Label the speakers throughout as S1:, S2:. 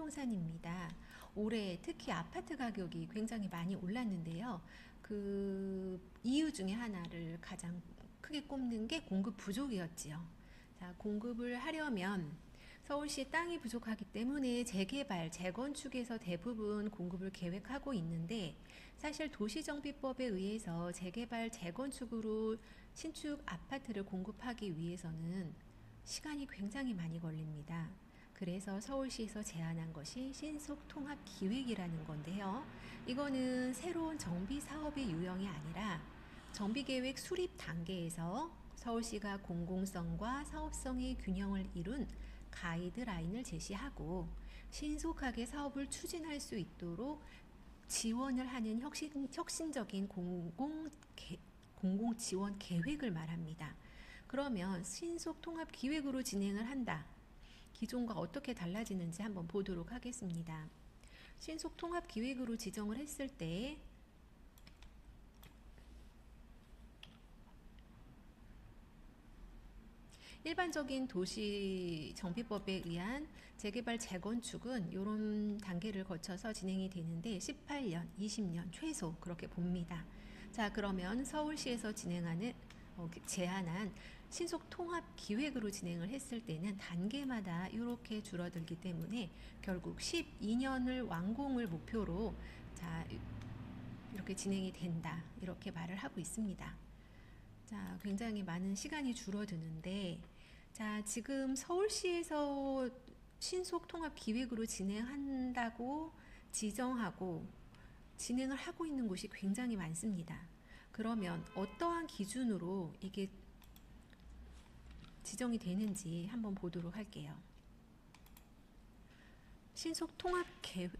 S1: 부동산입니다. 올해 특히 아파트 가격이 굉장히 많이 올랐는데요. 그 이유 중에 하나를 가장 크게 꼽는 게 공급 부족이었지요. 자, 공급을 하려면 서울시 땅이 부족하기 때문에 재개발, 재건축에서 대부분 공급을 계획하고 있는데 사실 도시정비법에 의해서 재개발, 재건축으로 신축 아파트를 공급하기 위해서는 시간이 굉장히 많이 걸립니다. 그래서 서울시에서 제안한 것이 신속 통합 기획이라는 건데요. 이거는 새로운 정비 사업의 유형이 아니라 정비 계획 수립 단계에서 서울시가 공공성과 사업성의 균형을 이룬 가이드라인을 제시하고 신속하게 사업을 추진할 수 있도록 지원을 하는 혁신, 혁신적인 공공, 개, 공공 지원 계획을 말합니다. 그러면 신속 통합 기획으로 진행을 한다. 기존과 어떻게 달라지는지 한번 보도록 하겠습니다. 신속 통합 기획으로 지정을 했을 때 일반적인 도시 정비법에 의한 재개발 재건축은 이런 단계를 거쳐서 진행이 되는데 18년, 20년 최소 그렇게 봅니다. 자 그러면 서울시에서 진행하는 어, 제안한 신속 통합 기획으로 진행을 했을 때는 단계마다 이렇게 줄어들기 때문에 결국 12년을 완공을 목표로 자 이렇게 진행이 된다 이렇게 말을 하고 있습니다. 자, 굉장히 많은 시간이 줄어드는데, 자, 지금 서울시에서 신속 통합 기획으로 진행한다고 지정하고 진행을 하고 있는 곳이 굉장히 많습니다. 그러면 어떠한 기준으로 이게 지정이 되는지 한번 보도록 할게요. 신속 통합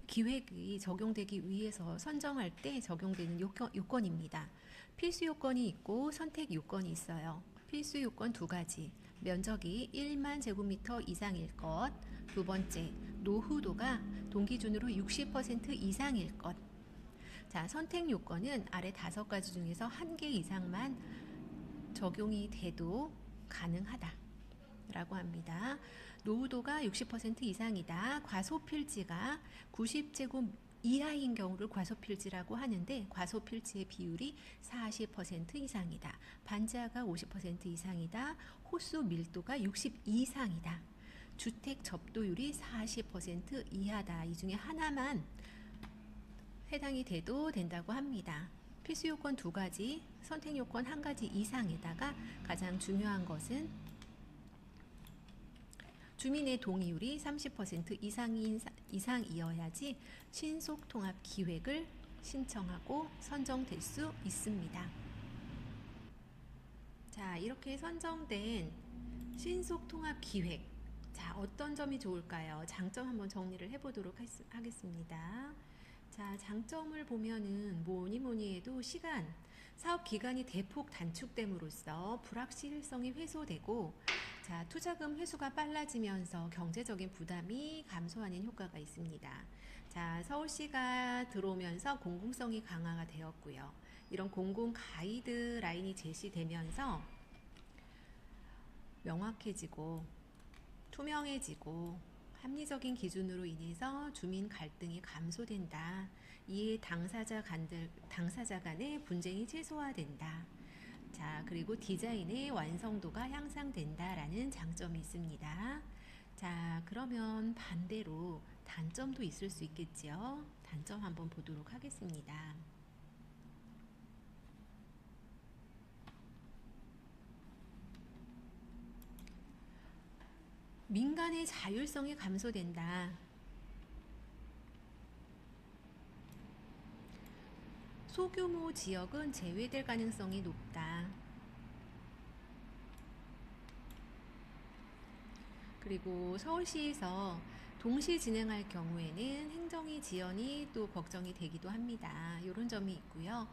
S1: 기획이 적용되기 위해서 선정할 때 적용되는 요건, 요건 입니다. 필수 요건이 있고 선택 요건이 있어요. 필수 요건 두 가지. 면적이 1만 제곱미터 이상일 것. 두 번째, 노후도가 동기준으로 60% 이상일 것. 자, 선택 요건은 아래 다섯 가지 중에서 한 개 이상만 적용이 돼도 가능하다. 라고 합니다. 노후도가 60% 이상이다. 과소필지가 90제곱 이하인 경우를 과소필지라고 하는데 과소필지의 비율이 40% 이상이다. 반지하가 50% 이상이다. 호수 밀도가 60 이상이다. 주택 접도율이 40% 이하다. 이 중에 하나만 해당이 돼도 된다고 합니다. 필수 요건 두 가지, 선택 요건 한 가지 이상에다가 가장 중요한 것은 주민의 동의율이 30% 이상인, 이상이어야지 신속 통합 기획을 신청하고 선정될 수 있습니다. 자, 이렇게 선정된 신속 통합 기획. 자, 어떤 점이 좋을까요? 장점 한번 정리를 해보도록 하겠습니다. 자, 장점을 보면은 뭐니 뭐니 해도 시간, 사업 기간이 대폭 단축됨으로써 불확실성이 해소되고 자, 투자금 회수가 빨라지면서 경제적인 부담이 감소하는 효과가 있습니다. 자, 서울시가 들어오면서 공공성이 강화가 되었고요. 이런 공공 가이드 라인이 제시되면서 명확해지고 투명해지고 합리적인 기준으로 인해서 주민 갈등이 감소된다. 이에 당사자 간들, 당사자 간의 분쟁이 최소화된다. 자, 그리고 디자인의 완성도가 향상된다라는 장점이 있습니다. 자, 그러면 반대로 단점도 있을 수 있겠지요. 단점 한번 보도록 하겠습니다. 민간의 자율성이 감소된다. 소규모 지역은 제외될 가능성이 높다. 그리고 서울시에서 동시 진행할 경우에는 행정위 지연이 또 걱정이 되기도 합니다. 이런 점이 있고요.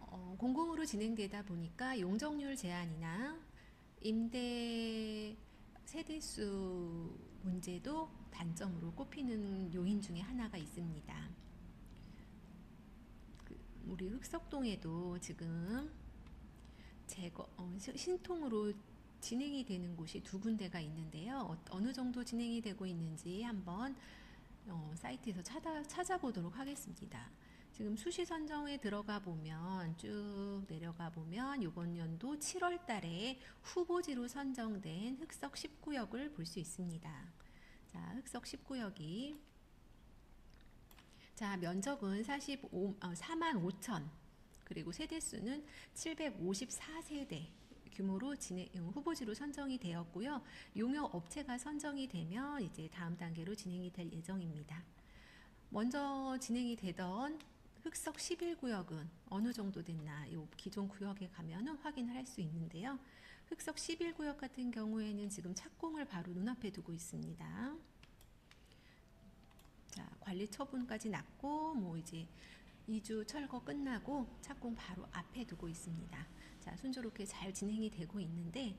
S1: 어, 공공으로 진행되다 보니까 용적률 제한이나 임대 세대수 문제도 단점으로 꼽히는 요인 중에 하나가 있습니다. 그 우리 흑석동에도 지금 제거 어, 신통으로 진행이 되는 곳이 두 군데가 있는데요. 어, 느 정도 진행이 되고 있는지 한번 어, 사이트에서 찾아, 찾아보도록 하겠습니다. 지금 수시 선정에 들어가 보면 쭉 내려가 보면 이번 연도 7월 달에 후보지로 선정된 흑석 19역을 볼 수 있습니다. 자, 흑석 19역이 자, 면적은 45, 어, 4만 5천 그리고 세대수는 754세대 규모로 진행, 어, 후보지로 선정이 되었고요. 용역 업체가 선정이 되면 이제 다음 단계로 진행이 될 예정입니다. 먼저 진행이 되던 흑석 11구역은 어느 정도 됐나 이 기존 구역에 가면은 확인을 할 수 있는데요. 흑석 11구역 같은 경우에는 지금 착공을 바로 눈앞에 두고 있습니다. 자, 관리 처분까지 났고 뭐 이제 2주 철거 끝나고 착공 바로 앞에 두고 있습니다. 자, 순조롭게 잘 진행이 되고 있는데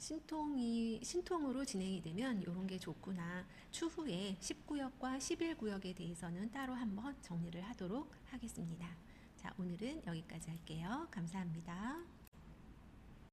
S1: 신통이 신통으로 진행이 되면 이런 게 좋구나. 추후에 10구역과 11구역에 대해서는 따로 한번 정리를 하도록 하겠습니다. 자, 오늘은 여기까지 할게요. 감사합니다.